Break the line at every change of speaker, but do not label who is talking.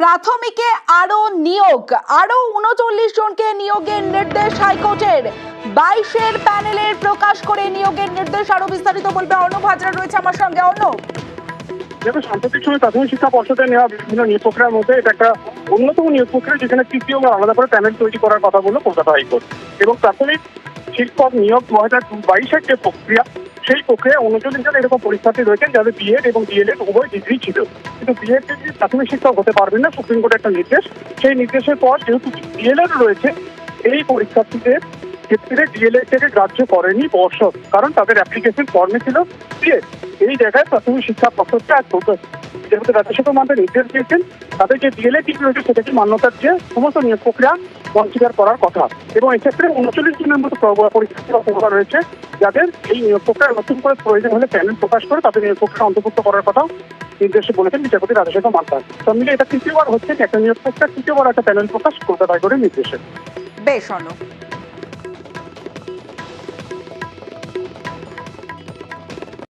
প্রাথমিকে আরও নিয়োগ, আরও উনচল্লিশ জনকে নিয়োগের নির্দেশ হাইকোর্টের। বাইশের প্যানেলের প্রকাশ করে নিয়োগের নির্দেশ আরও বিস্তারিত বলবে অর্ণব, হাজরা রয়েছে আমার সঙ্গে। অর্ণব।
যেহেতু সাম্প্রতিক সময় প্রাথমিক শিক্ষা পর্ষদে নেওয়া বিভিন্ন নিয়োগ প্রক্রিয়ার মধ্যে এটা একটা অন্যতম নিয়োগ প্রক্রিয়া যেখানে তৃতীয় আলাদা করে প্যানেল তৈরি করার কথা বলল কলকাতা হাইকোর্ট। এবং প্রাথমিক শিক্ষক নিয়োগ দু হাজার বাইশের যে প্রক্রিয়া সেই প্রক্রিয়ায় উনচল্লিশ জন এরকম পরীক্ষার্থী রয়েছেন যাদের বিএড এবং ডিএলএড উভয় ডিগ্রি ছিল। কিন্তু বিএড প্রাথমিক শিক্ষক হতে পারবেন না, সুপ্রিম কোর্টের একটা নির্দেশ। সেই নির্দেশের পর যেহেতু ডিএলএড রয়েছে, এই পরীক্ষার্থীদের ক্ষেত্রে ডিএলএড থেকে গ্রাহ্য করেনি পর্ষদ কারণ তাদের অ্যাপ্লিকেশন ফর্মে ছিল বিএড এই জায়গায় প্রাথমিক শিক্ষা পর্ষদটা আজ যেহেতু রাজ্য শিক্ষা মন্ত্রী নির্দেশ দিয়েছেন তাদের যে ডিএলএড ডিগ্রি রয়েছে সেটাকে মান্যতার যে সমস্ত নিয়োগ প্রক্রিয়া কনসিডার করার কথা। এবং এক্ষেত্রে উনচল্লিশ জনের মতো পরীক্ষার্থীরা পরীক্ষার্থী অপেক্ষা রয়েছে যাদের এই নিয়োগ প্রক্রিয়া নতুন করে প্রয়োজন হলে প্যানেল প্রকাশ করে তাদের নিয়োগ প্রক্রিয়া অন্তর্ভুক্ত করার কথা নির্দেশে বলেছেন বিচারপতি রাজশেখর মান্তা সব মিলে, এটা তৃতীয়বার হচ্ছে, একটা নিয়োগ প্রক্রিয়া তৃতীয়বার একটা প্যানেল প্রকাশ কলকাতায় করে নির্দেশে।
বেশ অর্ণব